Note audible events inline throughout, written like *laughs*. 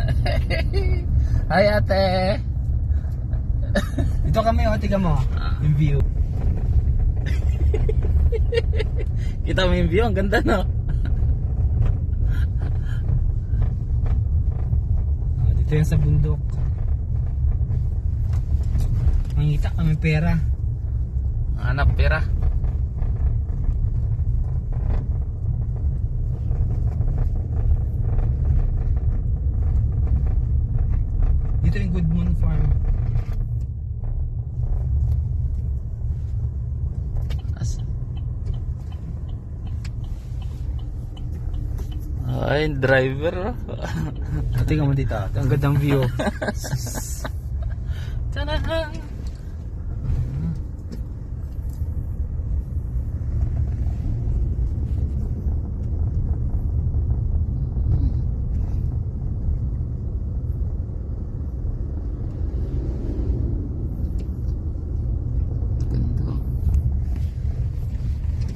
*laughs* Hi ate. *laughs* Ito kami, o, tiga mo. Ah. Yung view. *laughs* Kita mo yung view, ang ganda no? Ah, dito yan sa bundok. Mangita kami pera. Hanap pera. Dito yung Good Moon Farm. As Ay, driver. Tiga mo dito. Ito ang gandang view. *laughs* Tanahan. Ganda.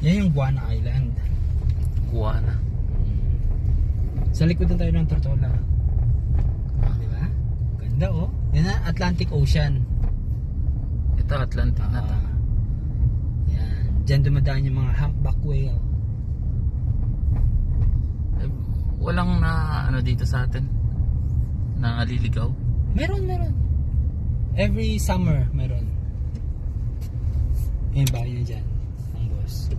Yan yung Guana Island. Guana. Sa likodan tayo ng Tortola. Ah, di ba? Ganda oh. Yan na, Atlantic Ocean. Ito, Atlantic na to. Ah. yan. Diyan dumadaan yung mga humpback whale. Eh, walang na ano dito sa atin na aliligaw. Meron, meron. Every summer, meron. Yan ba, yun dyan. Ang boss.